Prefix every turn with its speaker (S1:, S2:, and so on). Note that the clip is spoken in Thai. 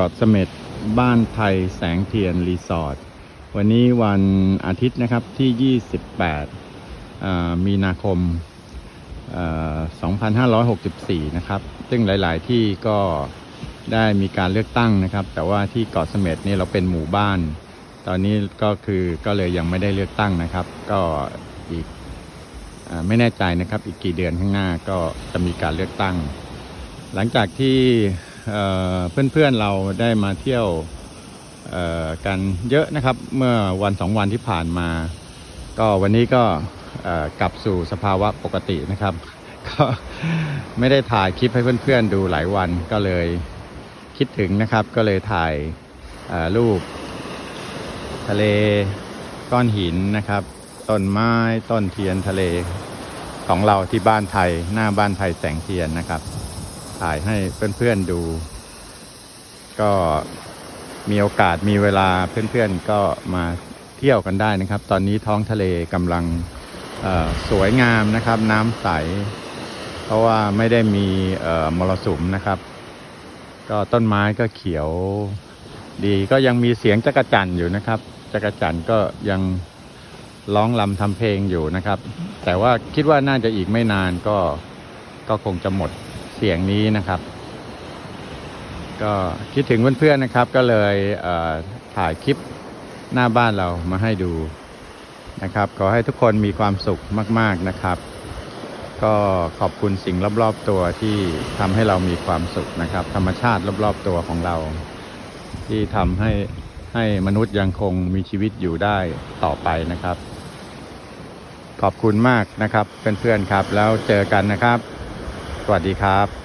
S1: เกาะเสม็ดบ้านไทยแสงเทียนรีสอร์ทวันนี้วันอาทิตย์นะครับที่ 28 มีนาคม 2564 นะครับ ซึ่งหลาย ๆ ที่ก็ได้มีการเลือกตั้งนะครับ แต่ว่าที่เกาะเสม็ดนี่เราเป็นหมู่บ้าน ตอนนี้ก็คือก็เลยยังไม่ได้เลือกตั้งนะครับ ก็อีกอไม่แน่ใจนะครับ อีกกี่เดือนข้างหน้าก็จะมีการเลือกตั้ง หลังจากที่ เพื่อนๆเราได้มาเที่ยวกันเยอะนะครับ เมื่อวันสองวันที่ผ่านมา ก็วันนี้ก็กลับสู่สภาวะปกตินะครับ ก็ไม่ได้ถ่ายคลิปให้เพื่อนๆดูหลายวันก็เลยคิดถึงนะครับ ก็เลยถ่ายรูป ทะเลก้อนหินนะครับต้นไม้ต้นเทียนทะเลของเราที่บ้านไทยหน้าบ้านไทยแสงเทียนนะครับ ถ่ายให้เพื่อนๆดู ก็มีโอกาสมีเวลาเพื่อนๆก็มาเที่ยวกันได้นะครับ ตอนนี้ท้องทะเลกำลังสวยงามนะครับ น้ำใส เพราะว่าไม่ได้มีมรสุมนะครับ ก็ต้นไม้ก็เขียวดีก็ยังมีเสียงจักรจั่นอยู่นะครับจักรจั่นก็ยังร้องลำทำเพลงอยู่นะครับ แต่ว่าคิดว่าน่าจะอีกไม่นานก็ก็คงจะหมด เสียงนี้นะครับ ก็คิดถึงเพื่อนๆนะครับ ก็เลยเถ่ายคลิปหน้าบ้านเรามาให้ดูนะครับ ขอให้ทุกคนมีความสุขมาก ๆนะครับ ก็ขอบคุณสิ่งรอบๆตัวที่ทำให้เรามีความสุขนะครับ ธรรมชาติรอบๆตัวของเรา ที่ทำให้ให้มนุษย์ยังคงมีชีวิตอยู่ได้ต่อไปนะครับ ขอบคุณมากนะครับเพื่อนๆครับ แล้วเจอกันนะครับ สวัสดีครับ